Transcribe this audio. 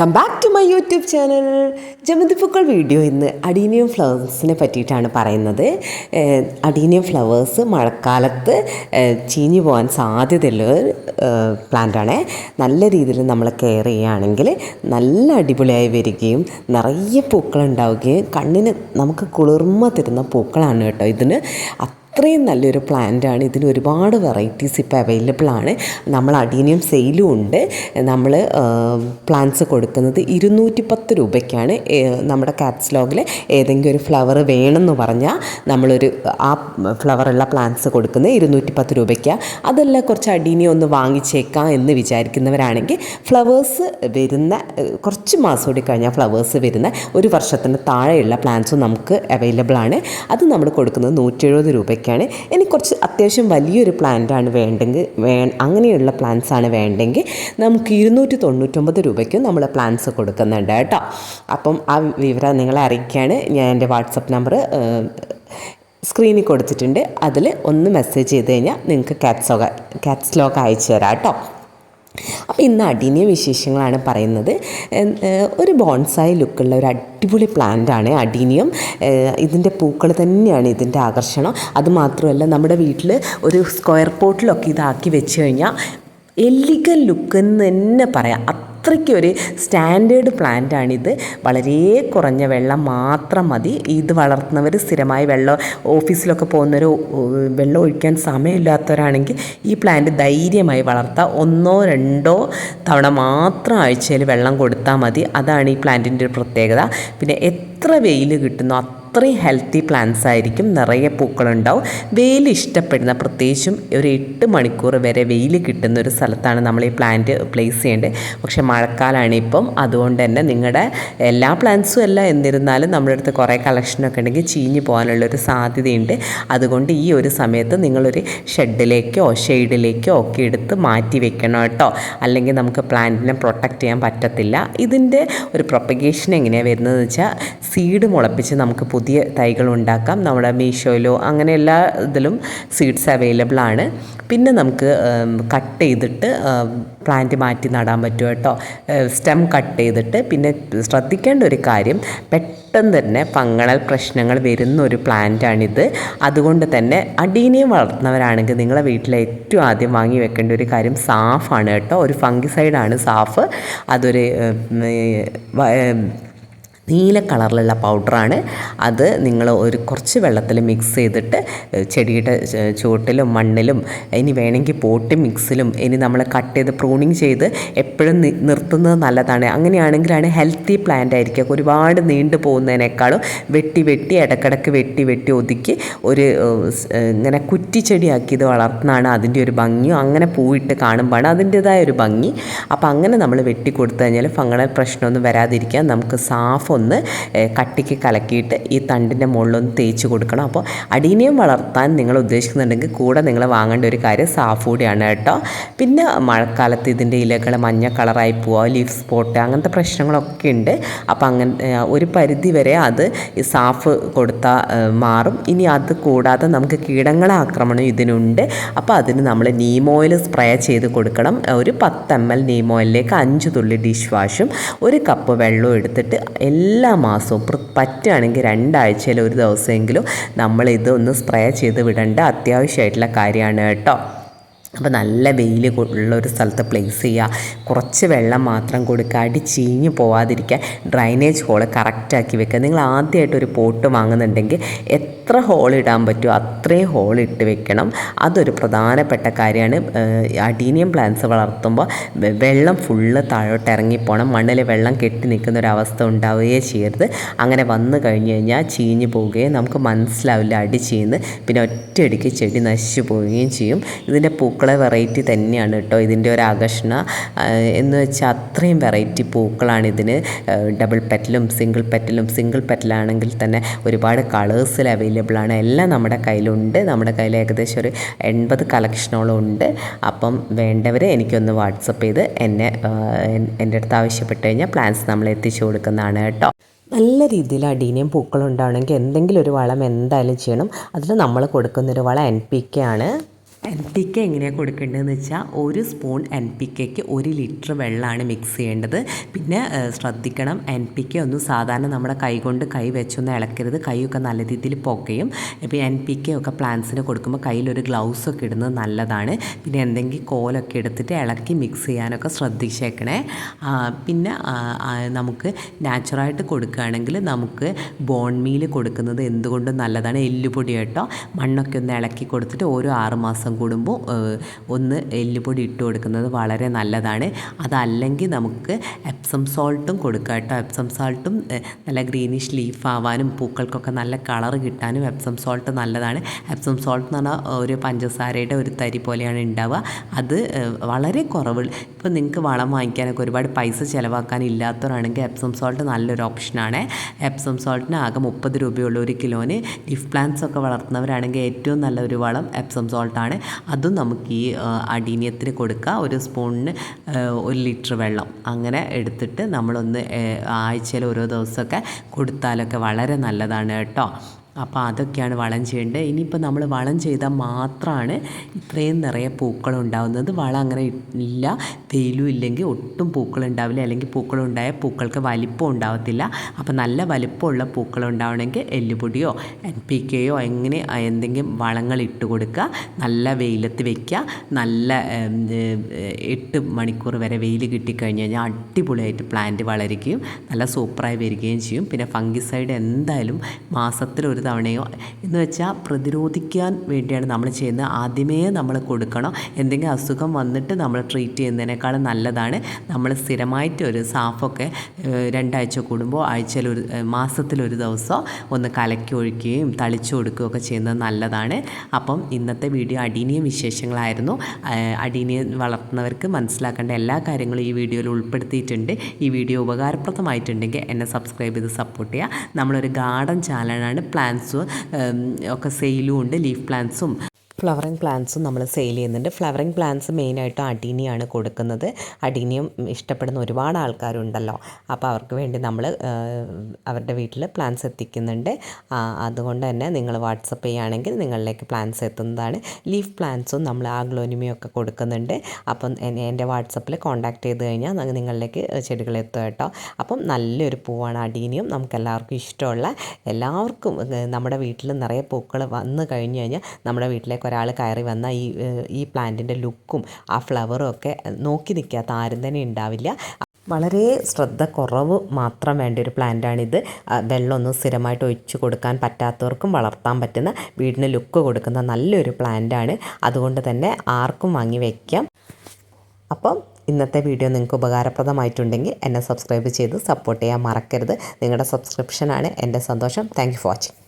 Welcome back to my YouTube channel ജമന്തിപ്പൂക്കൾ video ഇന്ന് adenium ഫ്ലവേഴ്സിനെ പറ്റിയിട്ടാണ് പറയുന്നത്. അഡീനിയം ഫ്ലവേഴ്സ് മഴക്കാലത്ത് ചീഞ്ഞു പോകാൻ സാധ്യതയുള്ള പ്ലാന്റാണ് നല്ല രീതിയിൽ നമ്മൾ കെയർ ചെയ്യുകയാണെങ്കിൽ നല്ല അടിപൊളിയായി വരികയും നിറയെ പൂക്കളുണ്ടാവുകയും കണ്ണിന് നമുക്ക് കുളിർമ തരുന്ന പൂക്കളാണ് കേട്ടോ ഇതിന്. അത്രയും നല്ലൊരു പ്ലാന്റാണ്. ഇതിന് ഒരുപാട് വെറൈറ്റീസ് ഇപ്പോൾ അവൈലബിൾ ആണ്. നമ്മൾ അടീനിയം സെയിലും ഉണ്ട്. നമ്മൾ പ്ലാന്റ്സ് കൊടുക്കുന്നത് ഇരുന്നൂറ്റി പത്ത് രൂപയ്ക്കാണ് നമ്മുടെ കാറ്റ്സ്ലോഗിൽ ഏതെങ്കിലും ഒരു ഫ്ലവർ വേണമെന്ന് പറഞ്ഞാൽ നമ്മളൊരു ആ ഫ്ലവറുള്ള പ്ലാന്റ്സ് കൊടുക്കുന്നത് ഇരുന്നൂറ്റി പത്ത് രൂപയ്ക്കാണ് അതല്ല കുറച്ച് അടീനിയം ഒന്ന് വാങ്ങിച്ചേക്കാം എന്ന് വിചാരിക്കുന്നവരാണെങ്കിൽ ഫ്ലവേഴ്സ് വരുന്ന കുറച്ച് മാസം കൂടി കഴിഞ്ഞാൽ ഫ്ലവേഴ്സ് വരുന്ന ഒരു വർഷത്തിന് താഴെയുള്ള പ്ലാന്റ്സും നമുക്ക് അവൈലബിൾ ആണ്. അത് നമ്മൾ കൊടുക്കുന്നത് നൂറ്റി എഴുപത് രൂപയ്ക്കാണ് ഇനി കുറച്ച് അത്യാവശ്യം വലിയൊരു പ്ലാന്റാണ് വേണ്ടെങ്കിൽ വേ അങ്ങനെയുള്ള പ്ലാന്റ്സാണ് വേണ്ടെങ്കിൽ നമുക്ക് ഇരുന്നൂറ്റി തൊണ്ണൂറ്റൊമ്പത് രൂപയ്ക്കും നമ്മൾ പ്ലാന്റ്സ് കൊടുക്കുന്നുണ്ട് കേട്ടോ. അപ്പം ആ വിവരം നിങ്ങളെ അറിയിക്കുകയാണ്. ഞാൻ എന്റെ വാട്സപ്പ് നമ്പർ സ്ക്രീനിൽ കൊടുത്തിട്ടുണ്ട്. അതിൽ ഒന്ന് മെസ്സേജ് ചെയ്ത് കഴിഞ്ഞാൽ നിങ്ങൾക്ക് കാറ്റ്സോക കാറ്റ്സ്ലോഗ് അയച്ചു തരാം കേട്ടോ. അപ്പോൾ ഇന്ന് അടിനിയ വിശേഷങ്ങളാണ് പറയുന്നത്. ഒരു ബോൺസായി ലുക്കുള്ള ഒരു അടിപൊളി പ്ലാന്റ് ആണ് അടീനിയം. ഇതിന്റെ പൂക്കൾ തന്നെയാണ് ഇതിന്റെ ആകർഷണം. അതുമാത്രമല്ല നമ്മുടെ വീട്ടിൽ ഒരു സ്ക്വയർ പോട്ടിലൊക്കെ ഇതാക്കി വെച്ച് കഴിഞ്ഞാൽ എല്ലിക്കൽ ലുക്ക് എന്ന് തന്നെ പറയാം. അത്രയ്ക്ക് സ്റ്റാൻഡേർഡ് സ്റ്റാൻഡേർഡ് പ്ലാന്റാണിത്. വളരെ കുറഞ്ഞ വെള്ളം മാത്രം മതി. ഇത് വളർത്തുന്നവർ സ്ഥിരമായി വെള്ളം ഓഫീസിലൊക്കെ പോകുന്നവർ വെള്ളം ഒഴിക്കാൻ സമയമില്ലാത്തവരാണെങ്കിൽ ഈ പ്ലാന്റ് ധൈര്യമായി വളർത്താം. ഒന്നോ രണ്ടോ തവണ മാത്രം ആഴ്ചയിൽ വെള്ളം കൊടുത്താൽ മതി. അതാണ് ഈ പ്ലാന്റിന്റെ ഒരു പ്രത്യേകത. പിന്നെ എത്ര വെയിൽ കിട്ടുന്നോ അത്രയും ഹെൽത്തി പ്ലാന്റ്സ് ആയിരിക്കും. നിറയെ പൂക്കളുണ്ടാവും. വെയിൽ ഇഷ്ടപ്പെടുന്ന പ്രത്യേകിച്ചും ഒരു എട്ട് മണിക്കൂർ വരെ വെയിൽ കിട്ടുന്ന ഒരു സ്ഥലത്താണ് നമ്മൾ ഈ പ്ലാന്റ് പ്ലേസ് ചെയ്യേണ്ടത്. പക്ഷേ മഴക്കാലമാണ് ഇപ്പം. അതുകൊണ്ട് തന്നെ നിങ്ങളുടെ എല്ലാ പ്ലാന്റ്സും അല്ല. എന്നിരുന്നാലും നമ്മുടെ അടുത്ത് കുറേ കളക്ഷനൊക്കെ ഉണ്ടെങ്കിൽ ചീഞ്ഞു പോകാനുള്ളൊരു സാധ്യതയുണ്ട്. അതുകൊണ്ട് ഈ ഒരു സമയത്ത് നിങ്ങളൊരു ഷെഡിലേക്കോ ഷെയ്ഡിലേക്കോ ഒക്കെ എടുത്ത് മാറ്റി വെക്കണം കേട്ടോ. അല്ലെങ്കിൽ നമുക്ക് പ്ലാന്റിനെ പ്രൊട്ടക്റ്റ് ചെയ്യാൻ പറ്റത്തില്ല. ഇതിന്റെ ഒരു പ്രൊപ്പഗേഷൻ എങ്ങനെയാണ് വരുന്നതെന്ന് വെച്ചാൽ സീഡ് മുളപ്പിച്ച് നമുക്ക് പുതിയ തൈകൾ ഉണ്ടാക്കാം. നമ്മുടെ മീഷോയിലോ അങ്ങനെ എല്ലാ ഇതിലും സീഡ്സ് അവൈലബിൾ ആണ്. പിന്നെ നമുക്ക് കട്ട് ചെയ്തിട്ട് പ്ലാന്റ് മാറ്റി നടാൻ പറ്റും കേട്ടോ. സ്റ്റെം കട്ട് ചെയ്തിട്ട് പിന്നെ ശ്രദ്ധിക്കേണ്ട ഒരു കാര്യം പെട്ടെന്ന് തന്നെ പങ്ങണൽ പ്രശ്നങ്ങൾ വരുന്ന ഒരു പ്ലാന്റാണിത് അതുകൊണ്ട് തന്നെ അടീനിയം വളർത്തുന്നവരാണെങ്കിൽ നിങ്ങളെ വീട്ടിൽ ഏറ്റവും ആദ്യം വാങ്ങി വെക്കേണ്ട ഒരു കാര്യം സാഫാണ് കേട്ടോ. ഒരു ഫംഗിസൈഡാണ് സാഫ്. അതൊരു നീല കളറിലുള്ള പൗഡറാണ്. അത് നിങ്ങൾ ഒരു കുറച്ച് വെള്ളത്തിൽ മിക്സ് ചെയ്തിട്ട് ചെടിയുടെ ചുവട്ടിലും മണ്ണിലും ഇനി വേണമെങ്കിൽ പോട്ട് മിക്സിലും ഇനി നമ്മൾ കട്ട് ചെയ്ത് പ്രൂണിങ് ചെയ്ത് എപ്പോഴും നിർത്തുന്നത് നല്ലതാണ്. അങ്ങനെയാണെങ്കിലാണ് ഹെൽത്തി പ്ലാന്റ് ആയിരിക്കുക ഒരുപാട് നീണ്ടു പോകുന്നതിനേക്കാളും വെട്ടി വെട്ടി ഇടക്കിടക്ക് വെട്ടി വെട്ടി ഒതുക്കി ഒരു ഇങ്ങനെ കുറ്റിച്ചെടിയാക്കി ഇത് വളർത്തുന്നതാണ് അതിന്റെ ഒരു ഭംഗിയും. അങ്ങനെ പൂവിട്ട് കാണുമ്പോഴാണ് അതിന്റെതായ ഒരു ഭംഗി. അപ്പോൾ അങ്ങനെ നമ്മൾ വെട്ടി കൊടുത്തു കഴിഞ്ഞാൽ ഫംഗണൽ പ്രശ്നമൊന്നും വരാതിരിക്കാൻ നമുക്ക് സാഫ് ഒന്ന് കട്ടിക്ക് കലക്കിയിട്ട് ഈ തണ്ടിന്റെ മുകളിലൊന്ന് തേച്ച് കൊടുക്കണം. അപ്പോൾ അടീനിയം വളർത്താൻ നിങ്ങൾ ഉദ്ദേശിക്കുന്നുണ്ടെങ്കിൽ കൂടെ നിങ്ങൾ വാങ്ങേണ്ട ഒരു കാര്യം സാഫ് കൂടിയാണ് കേട്ടോ. പിന്നെ മഴക്കാലത്ത് ഇതിന്റെ ഇലകൾ മഞ്ഞ കളറായി പോവുക ലീഫ് സ്പോട്ട് അങ്ങനത്തെ പ്രശ്നങ്ങളൊക്കെ ഉണ്ട്. അപ്പോൾ അങ്ങനെ ഒരു പരിധി വരെ അത് ഈ സാഫ് കൊടുത്താൽ മാറും. ഇനി അത് കൂടാതെ നമുക്ക് കീടങ്ങളെ ആക്രമണം ഇതിനുണ്ട്. അപ്പോൾ അതിന് നമ്മൾ നീം ഓയിൽ സ്പ്രേ ചെയ്ത് കൊടുക്കണം. ഒരു പത്ത് എം എൽ നീം ഓയിലിലേക്ക് അഞ്ച് തുള്ളി ഡിഷ് വാഷും ഒരു കപ്പ് വെള്ളവും എടുത്തിട്ട് എല്ലാ മാസവും പ്ര- പറ്റുകയാണെങ്കിൽ രണ്ടാഴ്ചയിൽ ഒരു ദിവസമെങ്കിലും നമ്മൾ ഇതൊന്ന് ഒന്ന് സ്പ്രേ ചെയ്ത് വിടേണ്ട അത്യാവശ്യമായിട്ടുള്ള കാര്യമാണ് കേട്ടോ. അപ്പോൾ നല്ല വെയിൽ ഉള്ള ഒരു സ്ഥലത്ത് പ്ലേസ് ചെയ്യുക കുറച്ച് വെള്ളം മാത്രം കൊടുക്കുക അടി ചീഞ്ഞ് പോവാതിരിക്കുക ഡ്രൈനേജ് ഹോൾ കറക്റ്റാക്കി വെക്കുക നിങ്ങൾ ആദ്യമായിട്ട് ഒരു പോട്ട് വാങ്ങുന്നുണ്ടെങ്കിൽ എത്ര ഹോൾ ഇടാൻ പറ്റുമോ അത്രയും ഹോൾ ഇട്ട് വെക്കണം. അതൊരു പ്രധാനപ്പെട്ട കാര്യമാണ്. അഡീനിയം പ്ലാന്റ്സ് വളർത്തുമ്പോൾ വെള്ളം ഫുള്ള് താഴോട്ട് ഇറങ്ങിപ്പോണം മണ്ണിൽ വെള്ളം കെട്ടി നിൽക്കുന്ന ഒരു അവസ്ഥ ഉണ്ടാവുകയേ ചെയ്യരുത്. അങ്ങനെ വന്നു കഴിഞ്ഞ് കഴിഞ്ഞാൽ ചീഞ്ഞ് പോവുകയും നമുക്ക് മനസ്സിലാവില്ല അടി ചെയ്യുന്നത് പിന്നെ ഒറ്റയടിക്ക് ചെടി നശിച്ചു പോവുകയും ചെയ്യും. ഇതിന്റെ പൂക്കളെ വെറൈറ്റി തന്നെയാണ് കേട്ടോ ഇതിന്റെ ഒരു ആകർഷണ എന്ന് വെച്ചാൽ അത്രയും വെറൈറ്റി പൂക്കളാണ് ഇതിന്. ഡബിൾ പെറ്റലും സിംഗിൾ പെറ്റലും സിംഗിൾ പെറ്റലാണെങ്കിൽ തന്നെ ഒരുപാട് കളേഴ്സിൽ അവൈലബിൾ ആണ്. എല്ലാം നമ്മുടെ കയ്യിലുണ്ട്. നമ്മുടെ കയ്യിൽ ഏകദേശം ഒരു എൺപത് കളക്ഷനോളം ഉണ്ട്. അപ്പം വേണ്ടവർ എനിക്കൊന്ന് വാട്സപ്പ് ചെയ്ത് എന്നെ എന്റെ അടുത്ത് ആവശ്യപ്പെട്ട് കഴിഞ്ഞാൽ പ്ലാൻസ് നമ്മൾ എത്തിച്ചു കൊടുക്കുന്നതാണ് കേട്ടോ. നല്ല രീതിയിൽ അടീനിയം പൂക്കളുണ്ടാവണമെങ്കിൽ എന്തെങ്കിലും ഒരു വളം എന്തായാലും ചെയ്യണം. അതിൽ നമ്മൾ കൊടുക്കുന്നൊരു വളം എൻ പി കെ ആണ്. എൻ പി കെ എങ്ങനെയാണ് കൊടുക്കേണ്ടതെന്ന് വെച്ചാൽ ഒരു സ്പൂൺ എൻ പി കെക്ക് ഒരു ലിറ്റർ വെള്ളമാണ് മിക്സ് ചെയ്യേണ്ടത്. പിന്നെ ശ്രദ്ധിക്കണം എൻ പി കെ ഒന്നും സാധാരണ നമ്മുടെ കൈ കൊണ്ട് കൈ വെച്ചൊന്നും ഇളക്കരുത്. കൈയൊക്കെ നല്ല രീതിയിൽ പൊക്കയും ഇപ്പോൾ എൻ പി കെ ഒക്കെ പ്ലാന്റ്സിന് കൊടുക്കുമ്പോൾ കയ്യിലൊരു ഗ്ലൗസ് ഒക്കെ ഇടുന്നത് നല്ലതാണ്. പിന്നെ എന്തെങ്കിലും കോലൊക്കെ എടുത്തിട്ട് ഇളക്കി മിക്സ് ചെയ്യാനൊക്കെ ശ്രദ്ധിച്ചേക്കണേ. പിന്നെ നമുക്ക് നാച്ചുറായിട്ട് കൊടുക്കുകയാണെങ്കിൽ നമുക്ക് ബോൺ മീൽ കൊടുക്കുന്നത് എന്തുകൊണ്ടും നല്ലതാണ്. എല്ലുപൊടി കേട്ടോ. മണ്ണൊക്കെ ഒന്ന് ഇളക്കി കൊടുത്തിട്ട് ഓരോ ആറ് മാസം കൂടുമ്പോൾ ഒന്ന് എല്ലുപൊടി ഇട്ട് കൊടുക്കുന്നത് വളരെ നല്ലതാണ്. അതല്ലെങ്കിൽ നമുക്ക് എപ്സം സോൾട്ടും കൊടുക്കുക കേട്ടോ. എപ്സം സോൾട്ടും നല്ല ഗ്രീനിഷ് ലീഫ് ആവാനും പൂക്കൾക്കൊക്കെ നല്ല കളർ കിട്ടാനും എപ്സം സോൾട്ട് നല്ലതാണ്. എപ്സം സോൾട്ട് എന്ന് പറഞ്ഞാൽ ഒരു പഞ്ചസാരയുടെ ഒരു തരി പോലെയാണ് ഉണ്ടാവുക. അത് വളരെ കുറവ് ഇപ്പോൾ നിങ്ങൾക്ക് വളം വാങ്ങിക്കാനൊക്കെ ഒരുപാട് പൈസ ചിലവാക്കാൻ ഇല്ലാത്തവരാണെങ്കിൽ എപ്സം സോൾട്ട് നല്ലൊരു ഓപ്ഷനാണ് എപ്സം സോൾട്ടിന് ആകെ മുപ്പത് രൂപയുള്ള ഒരു കിലോന്. ലിഫ് പ്ലാന്റ്സ് ഒക്കെ വളർത്തുന്നവരാണെങ്കിൽ ഏറ്റവും നല്ലൊരു വളം എപ്സം സോൾട്ടാണ് അതും നമുക്ക് ഈ അടീനിയത്തിന് കൊടുക്കുക ഒരു സ്പൂണിന് ഒരു ലിറ്റർ വെള്ളം അങ്ങനെ എടുത്തിട്ട് നമ്മളൊന്ന് ആഴ്ചയിൽ ഓരോ ദിവസമൊക്കെ കൊടുത്താലൊക്കെ വളരെ നല്ലതാണ് കേട്ടോ. അപ്പോൾ അതൊക്കെയാണ് വളം ചെയ്യേണ്ടത്. ഇനിയിപ്പോൾ നമ്മൾ വളം ചെയ്താൽ മാത്രമാണ് ഇത്രയും നിറയെ പൂക്കൾ ഉണ്ടാവുന്നത്. വളം അങ്ങനെ ഇല്ല തേയിലും ഇല്ലെങ്കിൽ ഒട്ടും പൂക്കൾ ഉണ്ടാവില്ല. അല്ലെങ്കിൽ പൂക്കൾ ഉണ്ടായാൽ പൂക്കൾക്ക് വലിപ്പം ഉണ്ടാവത്തില്ല. അപ്പോൾ നല്ല വലിപ്പമുള്ള പൂക്കൾ ഉണ്ടാവണമെങ്കിൽ എല്ലുപൊടിയോ എൻ പി കെയോ എങ്ങനെ എന്തെങ്കിലും വളങ്ങൾ ഇട്ട് കൊടുക്കുക. നല്ല വെയിലത്ത് വെക്കുക. നല്ല എട്ട് മണിക്കൂർ വരെ വെയിൽ കിട്ടിക്കഴിഞ്ഞ് കഴിഞ്ഞാൽ അടിപൊളിയായിട്ട് പ്ലാന്റ് വളരുകയും നല്ല സൂപ്പറായി വരികയും ചെയ്യും. പിന്നെ ഫംഗിസൈഡ് എന്തായാലും മാസത്തിൽ ഒരു തവണയോ എന്ന് വെച്ചാൽ പ്രതിരോധിക്കാൻ വേണ്ടിയാണ് നമ്മൾ ചെയ്യുന്നത്. ആദ്യമേ നമ്മൾ കൊടുക്കണം. എന്തെങ്കിലും അസുഖം വന്നിട്ട് നമ്മൾ ട്രീറ്റ് ചെയ്യുന്നതിനേക്കാളും നല്ലതാണ്. നമ്മൾ സ്ഥിരമായിട്ട് ഒരു സാഫൊക്കെ രണ്ടാഴ്ച കൂടുമ്പോൾ ആഴ്ചയിൽ ഒരു മാസത്തിലൊരു ദിവസം ഒന്ന് കലക്കി ഒഴിക്കുകയും തളിച്ചു കൊടുക്കുകയും ഒക്കെ ചെയ്യുന്നത് നല്ലതാണ്. അപ്പം ഇന്നത്തെ വീഡിയോ അടീനിയം വിശേഷങ്ങളായിരുന്നു. അടീനിയ വളർത്തുന്നവർക്ക് മനസ്സിലാക്കേണ്ട എല്ലാ കാര്യങ്ങളും ഈ വീഡിയോയിൽ ഉൾപ്പെടുത്തിയിട്ടുണ്ട്. ഈ വീഡിയോ ഉപകാരപ്രദമായിട്ടുണ്ടെങ്കിൽ എന്നെ സബ്സ്ക്രൈബ് ചെയ്ത് സപ്പോർട്ട് ചെയ്യുക. നമ്മളൊരു ഗാർഡൻ ചാനലാണ്. പ്ലാന്റ്സും ഒക്കെ സെയിലും ഉണ്ട് ലീഫ് പ്ലാന്റ്സും. ഫ്ലവറിങ് പ്ലാന്റ്സും നമ്മൾ സെയിൽ ചെയ്യുന്നുണ്ട്. ഫ്ലവറിങ് പ്ലാന്റ്സ് മെയിനായിട്ടും അടീനിയാണ് കൊടുക്കുന്നത്. അടീനിയം ഇഷ്ടപ്പെടുന്ന ഒരുപാട് ആൾക്കാരുണ്ടല്ലോ. അപ്പോൾ അവർക്ക് വേണ്ടി നമ്മൾ അവരുടെ വീട്ടിൽ പ്ലാന്റ്സ് എത്തിക്കുന്നുണ്ട്. അതുകൊണ്ട് തന്നെ നിങ്ങൾ വാട്സപ്പ് ചെയ്യുകയാണെങ്കിൽ നിങ്ങളിലേക്ക് പ്ലാന്റ്സ് എത്തുന്നതാണ്. ലീഫ് പ്ലാന്റ്സും നമ്മൾ ആഗ്ലോനിമയൊക്കെ കൊടുക്കുന്നുണ്ട്. അപ്പം എന്റെ വാട്സപ്പിൽ കോൺടാക്ട് ചെയ്ത് കഴിഞ്ഞാൽ നിങ്ങളിലേക്ക് ചെടികൾ എത്തും കേട്ടോ. അപ്പം നല്ലൊരു പൂവാണ് അടീനിയം നമുക്കെല്ലാവർക്കും ഇഷ്ടമുള്ള എല്ലാവർക്കും നമ്മുടെ വീട്ടിൽ നിറയെ പൂക്കൾ വന്നു കഴിഞ്ഞ് കഴിഞ്ഞാൽ നമ്മുടെ വീട്ടിലേക്ക് ഒരാൾ കയറി വന്നാൽ ഈ ഈ പ്ലാന്റിന്റെ ലുക്കും ആ ഫ്ലവറും ഒക്കെ നോക്കി നിൽക്കാത്ത ആരും തന്നെ ഉണ്ടാവില്ല. വളരെ ശ്രദ്ധ കുറവ് മാത്രം വേണ്ട ഒരു പ്ലാന്റാണിത്. വെള്ളം വെള്ളമൊന്നും സ്ഥിരമായിട്ട് ഒഴിച്ചു കൊടുക്കാൻ പറ്റാത്തവർക്കും വളർത്താൻ പറ്റുന്ന വീടിന് ലുക്ക് കൊടുക്കുന്ന നല്ലൊരു പ്ലാന്റാണ്. അതുകൊണ്ട് തന്നെ ആർക്കും വാങ്ങി വയ്ക്കാം അപ്പം ഇന്നത്തെ വീഡിയോ നിങ്ങൾക്ക് ഉപകാരപ്രദമായിട്ടുണ്ടെങ്കിൽ എന്നെ സബ്സ്ക്രൈബ് ചെയ്ത് സപ്പോർട്ട് ചെയ്യാൻ മറക്കരുത്. നിങ്ങളുടെ സബ്സ്ക്രിപ്ഷനാണ് എന്റെ സന്തോഷം. Thank you for watching.